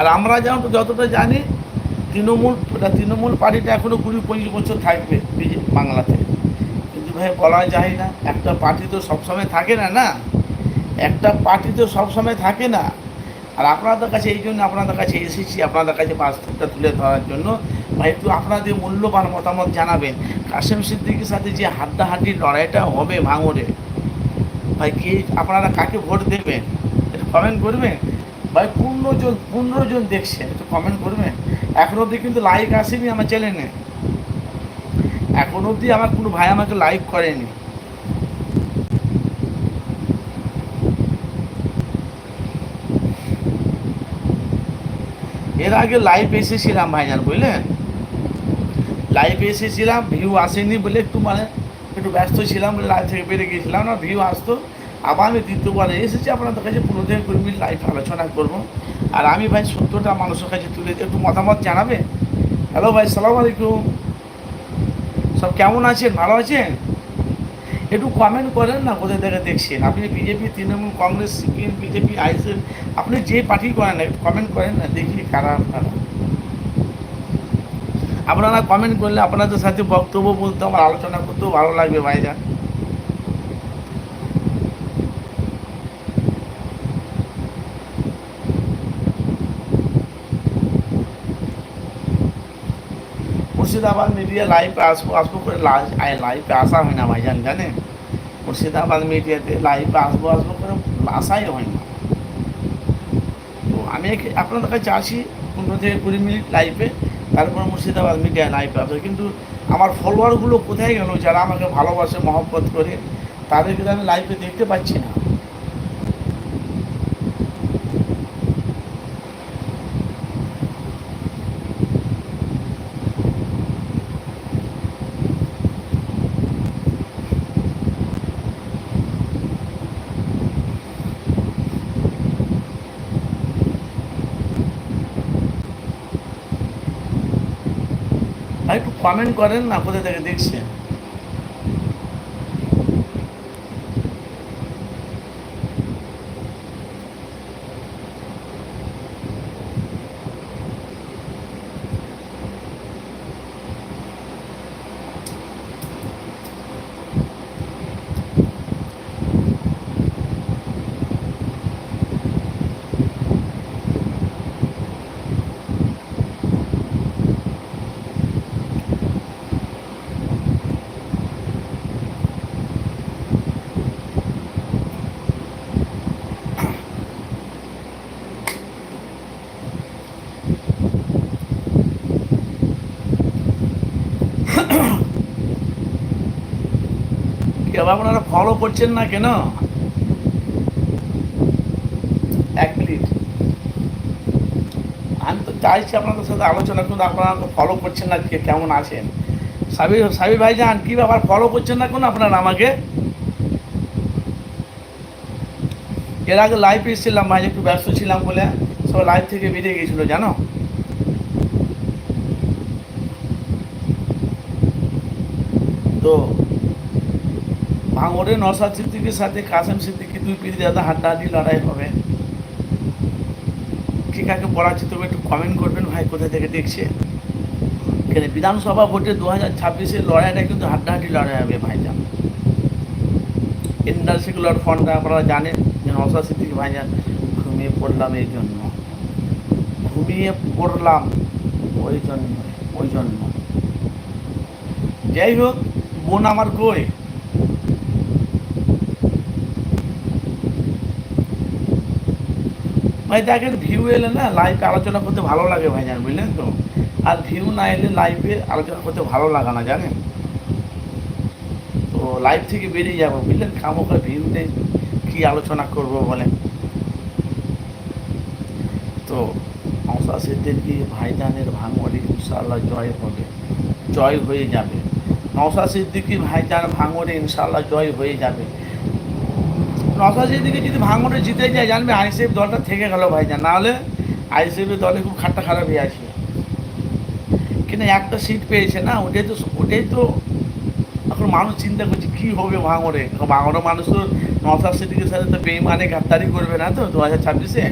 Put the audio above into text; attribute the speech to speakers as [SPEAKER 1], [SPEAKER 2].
[SPEAKER 1] আর আমরা যেমন যতটা জানি, তৃণমূল তৃণমূল পার্টিটা এখনও কুড়ি পঁচিশ বছর থাকবে বাংলাতে। কিন্তু ভাই, বলা যায় না, একটা পার্টি তো সবসময় থাকে না না? একটা পার্টি তো সবসময় থাকে না। আর আপনাদের কাছে এই জন্য আপনাদের কাছে এসেছি, আপনাদের কাছে বাস্তবটা তুলে ধরার জন্য। ভাই, একটু আপনাদের মূল্যবান মতামত জানাবেন। কাশেম সিদ্দিকির সাথে যে হাড্ডাহাড্ডি লড়াইটা হবে ভাঙড়ে, ভাই, কে, আপনারা কাকে ভোট দেবেন? একটু কমেন্ট করবেন? ভাই, পনেরো জন পনেরো জন দেখছেন, একটু কমেন্ট করবেন? এখন অবধি কিন্তু লাইক আসেনি আমার চ্যানেলে এখন অবধি আমার কোনো ভাই আমাকে লাইক করেনি। এর আগে লাইভ এসেছিলাম, ভাইজান, বুঝলেন? লাইভে এসেছিলাম ভিউ আসেনি বলে একটু মানে একটু ব্যস্ত ছিলাম বলে লাইভ থেকে বেরিয়ে গিয়েছিলাম না ভিউ আসতো। আবার আমি দ্বিতীয়বারে এসেছি, আপনাদের কাছে পনেরো থেকে কুড়ি মিনিট লাইভ আলোচনা করব। আর আমি ভাই সত্যটা মানুষের কাছে তুলে একটু মতামত জানাবে? হ্যালো ভাই, সালাম আলাইকুম। সব কেমন আছেন? ভালো আছেন? একটু কমেন্ট করেন না, কোথায় থেকে দেখছেন? আপনি BJP, Trinamool, Congress, CPM, BJP ICM আপনি যে পার্টি করেন না কমেন্ট করেন না, দেখি কারা আপনারা। আপনারা কমেন্ট করলে আপনাদের সাথে বক্তব্য বলতে, আমার আলোচনা করতেও ভালো লাগবে ভাইজান। মুর্শিদাবাদ মিডিয়া লাইভে আসব আসব করে লাইভে আসা হয় না ভাইজান, জানেন? মুর্শিদাবাদ মিডিয়াতে লাইভে আসব আসব করে আসাই হয় না। তো আমি আপনাদের কাছে আসি পনেরো থেকে কুড়ি মিনিট লাইভে তারপর মুর্শিদাবাদ মিডিয়া লাইভে আসবে কিন্তু আমার ফলোয়ারগুলো কোথায় গেল? যারা আমাকে ভালোবাসে, মহব্বত করে তাদের কিন্তু আমি লাইভে দেখতে পাচ্ছি না। ভাই একটু কমেন্ট করেন না কোথায় দেখছেন? কেউ আপনারা ফলো করছেন না কেন? এক মিনিট আমি তো চাইছি আপনাদের সাথে আলোচনা কিন্তু আপনারা তো ফলো করছেন না কে কেমন আছেন। সাবি সাবি ভাই যান কী ব্যাপার ফলো করছেন না কেন আপনারা আমাকে? এর আগে লাইভ এসেছিলাম ভাই, একটু ব্যস্ত ছিলাম বলে সব লাইভ থেকে বেরিয়ে গেছিল, জানো? তো ভাঙড়ে নসাদ সিদ্দিকির সাথে, কাসেম সিদ্দিকি দুই পিড়ি দাদা হাড্ডাহাড্ডি লড়াই হবে। ঠিক আছে পড়াচ্ছি তবে একটু কমেন্ট করবেন, ভাই, কোথা থেকে দেখছে? এখানে বিধানসভা ভোটে দু হাজার ছাব্বিশের লড়াইটা কিন্তু হাড্ডাহাড্ডি লড়াই হবে, ভাইজান। ইন্ডাল সেকুলার ফ্রন্টটা আপনারা জানেন, যে নসাদ সিদ্দিকি ভাইজান ঘুমিয়ে পড়লাম এই জন্য। ঘুমিয়ে পড়লাম ওই জন্য ওই জন্য। যাই হোক, বোন আমার কই? ভাই, দেখেন ভিউ এলে না লাইভে আলোচনা করতে ভালো লাগে ভাই জান বুঝলেন তো? আর ভিউ না এলে লাইভে আলোচনা করতে ভালো লাগে না, জানেন? তো লাইভ থেকে বেরিয়ে যাব, বুঝলেন? খামোখা ভিউ নেই কী আলোচনা করব বলে তো মশা সিদ্দিকি ভাইজানের ভাঙড়ি ইনশাল্লাহ জয় হবে? জয় হয়ে যাবে। নওশা সিদ্দিকি ভাইজান ভাঙড়ে ইনশাল্লাহ জয় হয়ে যাবে? নওশা দিকে যদি ভাঙনে জিতে যায়, জানবে আইসিএফ দলটা থেকে গেল ভাইজান। নাহলে আইসিএফের দলে খুব খাট্টা খারাপই আছে। কিন্তু একটা সিট পেয়েছে না, ওটাই তো ওটাই তো এখন মানুষ চিন্তা করছে, কী হবে ভাঙরে ভাঙরে মানুষ তো নওশা সিটিকে সাথে তো বেইমানে, গাদ্দারি করবে না তো দু হাজার ছাব্বিশে?